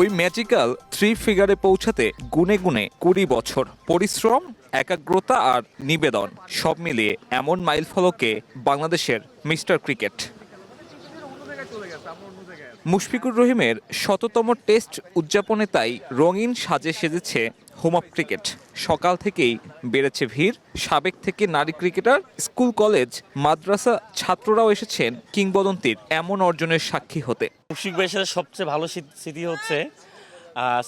ওই magical three ফিগারে পৌঁছাতে গুনে গুনে কুড়ি বছর পরিশ্রম, একাগ্রতা আর নিবেদন সব মিলিয়ে এমন মাইল ফলকে বাংলাদেশের মিস্টার ক্রিকেট। মুশফিকুর রহিমের শততম টেস্ট উদযাপনে তাই রঙিন সাজে সেজেছে হোম অফ ক্রিকেট সকাল থেকেই বেড়েছে ভিড়। সাবেক থেকে নারী ক্রিকেটার, স্কুল, কলেজ, মাদ্রাসা ছাত্ররাও এসেছেন কিংবদন্তির এমন অর্জনের সাক্ষী হতে। মুশিক ভাইয়ের সাথে সবচেয়ে ভালো স্মৃ- স্মৃতি হচ্ছে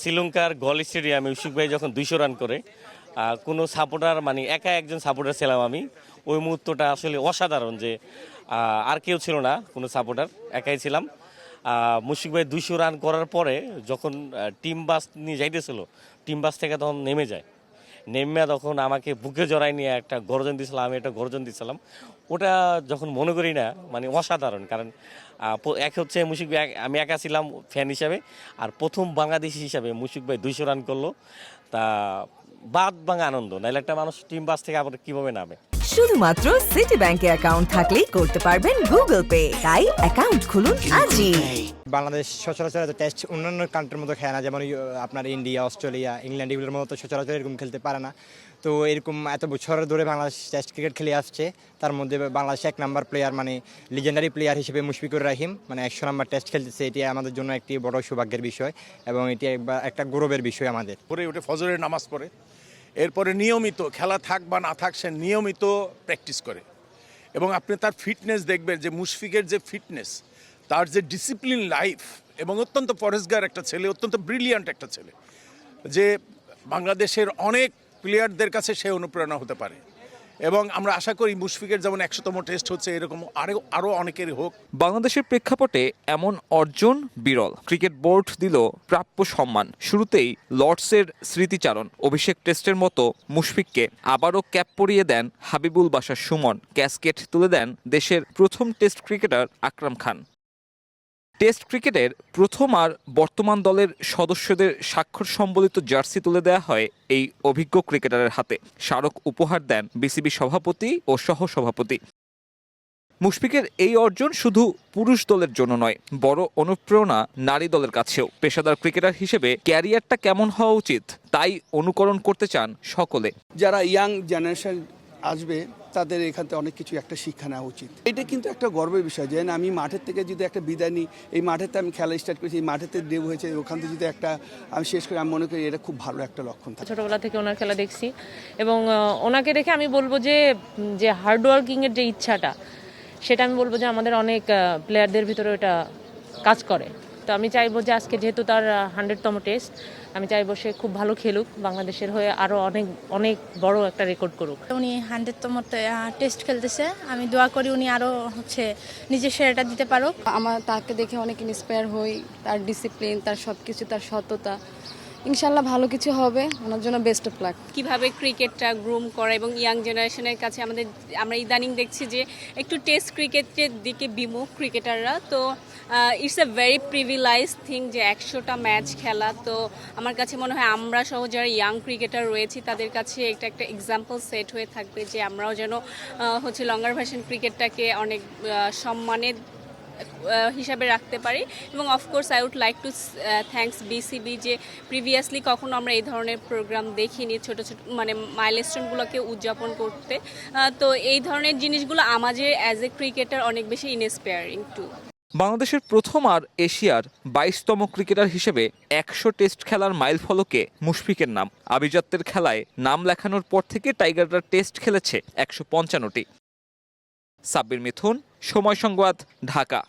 শ্রীলঙ্কার গল স্টেডিয়ামে মুশিক ভাই যখন দুইশো রান করে কোনো সাপোর্টার মানে একা একজন সাপোর্টার ছিলাম আমি। ওই মুহূর্তটা আসলে অসাধারণ যে আর কেউ ছিল না কোনো সাপোর্টার একাই ছিলাম। মুশিক ভাই দুইশো রান করার পরে যখন টিম বাস নিয়ে যাইতেছিল টিম বাস থেকে তখন নেমে যায়। নেমে তখন আমাকে বুকে জড়াই নিয়ে একটা গর্জন দিয়েছিলাম, আমি একটা গর্জন দিয়েছিলাম। ওটা যখন মনে করি না মানে অসাধারণ, কারণ এক হচ্ছে মুশিক ভাই, আমি একা ছিলাম ফ্যান হিসাবে, আর প্রথম বাংলাদেশি হিসাবে মুশিক ভাই দুইশো রান করল। তা, বাদ ভাঙা আনন্দ নাহলে একটা মানুষ টিম বাস থেকে আবার কীভাবে নামে? শুধুমাত্র সিটি ব্যাংকে অ্যাকাউন্ট থাকলেই করতে পারবেন গুগল পে তাই অ্যাকাউন্ট খুলুন আজই। বাংলাদেশ সচরাচর এত টেস্ট অন্যান্য কান্ট্রির মতো খেলে না যেমন আপনার ইন্ডিয়া অস্ট্রেলিয়া ইংল্যান্ড এগুলোর মতো সচরাচর এরকম খেলতে পারে না। তো এরকম এত বছর ধরে বাংলাদেশ টেস্ট ক্রিকেট খেলে আসছে। তার মধ্যে বাংলাদেশ এক নাম্বার প্লেয়ার মানে লিজেন্ডারি প্লেয়ার হিসেবে মুশফিকুর রাহিম মানে একশো নাম্বার টেস্ট খেলতেছে। এটি আমাদের জন্য একটি বড় সৌভাগ্যের বিষয় এবং এটি একবার- একটা গৌরবের বিষয় আমাদের। পরে উঠে ফজরের নামাজ পড়ে। এরপরে নিয়মিত খেলা থাক বা না থাক, সে নিয়মিত প্র্যাকটিস করে। এবং আপনি তার ফিটনেস দেখবেন, যে মুশফিকের যে ফিটনেস তার যে ডিসিপ্লিন লাইফ এবং অত্যন্ত পরেশগার একটা ছেলে, অত্যন্ত ব্রিলিয়ান্ট একটা ছেলে। যে বাংলাদেশের অনেক প্লেয়ারদের কাছে সে অনুপ্রেরণা হতে পারে। এবং আমরা আশা করি মুশফিকের যেমন একশোতম টেস্ট হচ্ছে, এরকম আরও আরও অনেকেরই হোক। বাংলাদেশের প্রেক্ষাপটে এমন অর্জন বিরল। ক্রিকেট বোর্ড দিল প্রাপ্য সম্মান। শুরুতেই লর্ডসের স্মৃতিচারণ। অভিষেক টেস্টের মতো মুশফিককে আবারও ক্যাপ পরিয়ে দেন হাবিবুল বাশার সুমন। ক্যাসকেট তুলে দেন দেশের প্রথম test cricketer Akram Khan. Test ক্রিকেটের প্রথম আর বর্তমান দলের সদস্যদের স্বাক্ষর সম্বলিত জার্সি তুলে দেওয়া হয় এই অভিজ্ঞ ক্রিকেটারের হাতে। স্মারক উপহার দেন বিসিবি সভাপতি ও সহসভাপতি। মুশফিকের এই অর্জন শুধু পুরুষ দলের জন্য নয়, বড় অনুপ্রেরণা নারী দলের কাছেও। পেশাদার ক্রিকেটার হিসেবে ক্যারিয়ারটা কেমন হওয়া উচিত, তাই অনুকরণ করতে চান সকলে। যারা ইয়াং জেনারেশন আসবে, তাদের এখান থেকে অনেক কিছু একটা শিক্ষা নেওয়া উচিত। এটা কিন্তু একটা গর্বের বিষয় যে আমি মাঠের থেকে যদি একটা বিদায় নিই, এই মাঠেতে আমি খেলা স্টার্ট করেছি, এই মাঠেতে ডেব হয়েছে, ওখান থেকে যদি একটা আমি শেষ করি, আমি মনে করি এটা খুব ভালো একটা লক্ষণ থাকে। ছোটবেলা থেকে ওনার খেলা দেখছি এবং ওনাকে দেখে আমি বলব যে যে হার্ড ওয়ার্কিংয়ের যে ইচ্ছাটা, সেটা আমি বলব যে আমাদের অনেক প্লেয়ারদের ভিতরে ওটা কাজ করে। তো আমি চাইব যে আজকে যেহেতু তার হান্ড্রেডতম টেস্ট আমি চাইব সে খুব ভালো খেলুক বাংলাদেশের হয়ে আরও অনেক অনেক বড় একটা রেকর্ড করুক। উনি হান্ড্রেডতম টেস্ট খেলতেছে। আমি দোয়া করি উনি আরও হচ্ছে নিজের সেরাটা দিতে পারুক। আমার তাকে দেখে অনেক ইন্সপায়ার হই তার ডিসিপ্লিন তার সব কিছু তার সততা। ইনশাল্লাহ ভালো কিছু হবে। ওনার জন্য বেস্ট অফ লাক কীভাবে ক্রিকেটটা গ্রুম করা এবং ইয়াং জেনারেশনের কাছে আমাদের, আমরা ইদানিং দেখছি যে একটু টেস্ট ক্রিকেটের দিকে বিমুখ ক্রিকেটাররা। তো it's a very privileged thing যে একশোটা ম্যাচ খেলা। তো, আমার কাছে মনে হয় আমরা সহ যারা ইয়াং ক্রিকেটার রয়েছি, তাদের কাছে এটা একটা এক্সাম্পল সেট হয়ে থাকবে যে আমরাও যেন হচ্ছে লঙ্গার ভার্সন ক্রিকেটটাকে অনেক সম্মানের হিসাবে রাখতে পারি। এবং of course I would like to thanks BCB যে প্রিভিয়াসলি কখনো আমরা এই ধরনের প্রোগ্রাম দেখিনি, ছোট ছোট মানে মাইলস্টোনগুলোকে উদযাপন করতে। তো এই ধরনের জিনিসগুলো আমাদের অ্যাজ এ ক্রিকেটার অনেক বেশি ইনস্পায়ারিং টু বাংলাদেশের প্রথম আর এশিয়ার বাইশতম ক্রিকেটার হিসেবে একশো টেস্ট খেলার মাইল ফলকে মুশফিকের নাম। আভিজাত্যের খেলায় নাম লেখানোর পর থেকে টাইগাররা টেস্ট খেলেছে একশো পঞ্চান্নটি। সাব্বির মিথুন, সময় সংবাদ, ঢাকা।